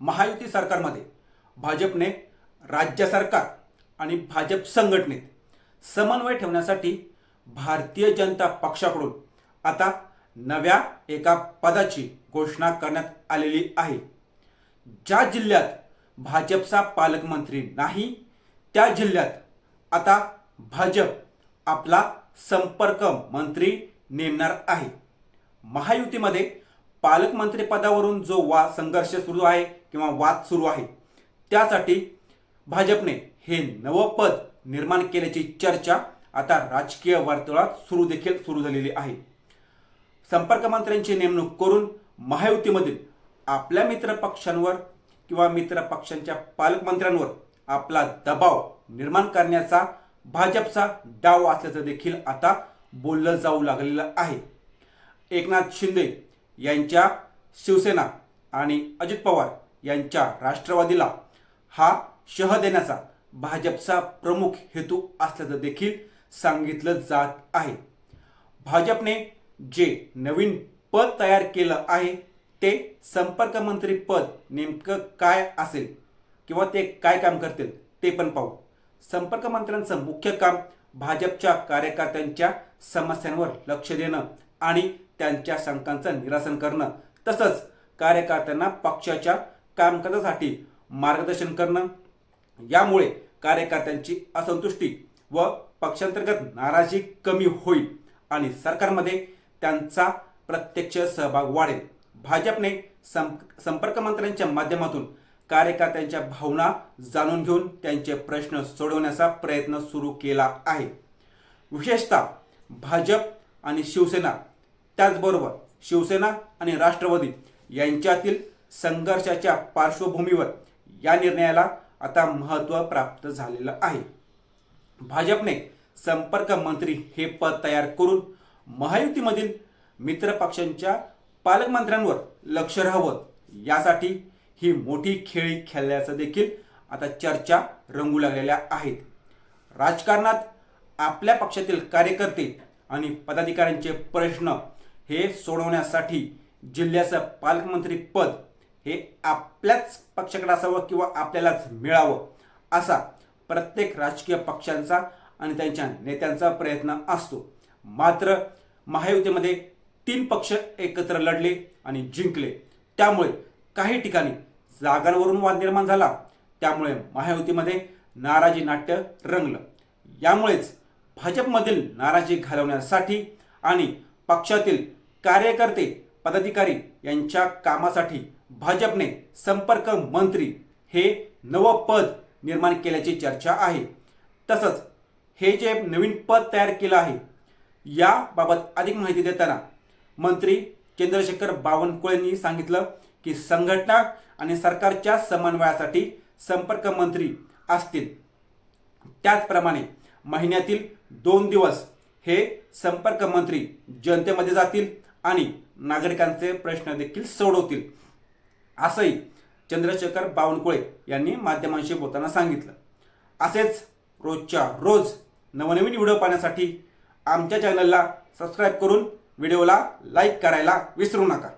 महायुती सरकारमध्ये भाजपने राज्य सरकार आणि भाजप संघटनेत समन्वय ठेवण्यासाठी भारतीय जनता पक्षाकडून आता नव्या एका पदाची घोषणा करण्यात आलेली आहे. ज्या जिल्ह्यात भाजपचा पालकमंत्री नाही त्या जिल्ह्यात आता भाजप आपला संपर्क मंत्री नेमणार आहे. महायुतीमध्ये पालकमंत्री पदावरून जो वा संघर्ष सुरू आहे किंवा वाद सुरू आहे त्यासाठी भाजपने हे नवं पद निर्माण केल्याची चर्चा आता राजकीय वर्तुळात सुरू देखील सुरू झालेली आहे. संपर्क मंत्र्यांची नेमणूक करून महायुतीमधील आपल्या मित्र पक्षांवर किंवा मित्र पक्षांच्या पालकमंत्र्यांवर आपला दबाव निर्माण करण्याचा भाजपचा डाव असल्याचं देखील आता बोललं जाऊ लागलेलं आहे. एकनाथ शिंदे यांच्या शिवसेना आणि अजित पवार यांच्या राष्ट्रवादीला हा शह देण्याचा भाजपचा प्रमुख हेतू असल्याचं देखील सांगितलं जात आहे. भाजपने जे नवीन पद तयार केलं आहे ते संपर्कमंत्री पद नेमकं काय असेल किंवा ते काय काम करतील ते पण पाहू. संपर्क मंत्र्यांचं मुख्य काम भाजपच्या कार्यकर्त्यांच्या समस्यांवर लक्ष देणं आणि त्यांच्या शंकांचं निरासन करणं. तसंच कार्यकर्त्यांना पक्षाच्या कामकाजासाठी मार्गदर्शन करणं. यामुळे कार्यकर्त्यांची असंतुष्टी व पक्षांतर्गत नाराजी कमी होईल आणि सरकारमध्ये त्यांचा प्रत्यक्ष सहभाग वाढेल. भाजपने सं- संपर्क मंत्र्यांच्या माध्यमातून कार्यकर्त्यांच्या भावना जाणून घेऊन त्यांचे प्रश्न सोडवण्याचा प्रयत्न सुरू केला आहे. विशेषतः भाजप आणि शिवसेना त्याचबरोबर शिवसेना आणि राष्ट्रवादी यांच्यातील संघर्षाच्या पार्श्वभूमीवर या निर्णयाला आता महत्त्व प्राप्त झालेलं आहे. भाजपने संपर्क मंत्री हे पद तयार करून महायुतीमधील मित्र पक्षांच्या पालकमंत्र्यांवर लक्ष राहावं यासाठी ही मोठी खेळी खेळल्याचं देखील आता चर्चा रंगू लागलेल्या आहेत. राजकारणात आपल्या पक्षातील कार्यकर्ते आणि पदाधिकाऱ्यांचे प्रश्न हे सोडवण्यासाठी जिल्ह्याचं पालकमंत्री पद हे आपल्याच पक्षाकडे असावं किंवा आपल्यालाच मिळावं असा प्रत्येक राजकीय पक्षांचा आणि त्यांच्या नेत्यांचा प्रयत्न असतो. मात्र महायुतीमध्ये तीन पक्ष एकत्र लढले आणि जिंकले. त्यामुळे काही ठिकाणी जागांवरून वाद निर्माण झाला. त्यामुळे महायुतीमध्ये नाराजी नाट्य रंगलं. यामुळेच भाजपमधील नाराजी घालवण्यासाठी आणि पक्षातील कार्यकर्ते पदाधिकारी यांच्या कामासाठी भाजपने संपर्क मंत्री हे नवं पद निर्माण केल्याची चर्चा आहे. तसंच हे जे नवीन पद तयार केलं आहे याबाबत अधिक माहिती देताना मंत्री चंद्रशेखर बावनकुळेंनी सांगितलं की संघटना आणि सरकारच्या समन्वयासाठी संपर्क मंत्री असतील. त्याचप्रमाणे महिन्यातील दोन दिवस हे संपर्क मंत्री जनतेमध्ये जातील आणि नागरिकांचे प्रश्न देखील सोडवतील. असंही चंद्रशेखर बावनकुळे यांनी माध्यमांशी बोलताना सांगितलं. असेच रोजच्या रोज नवनवीन व्हिडिओ पाहण्यासाठी आमच्या चॅनलला सबस्क्राईब करून व्हिडिओला लाईक करायला विसरू नका.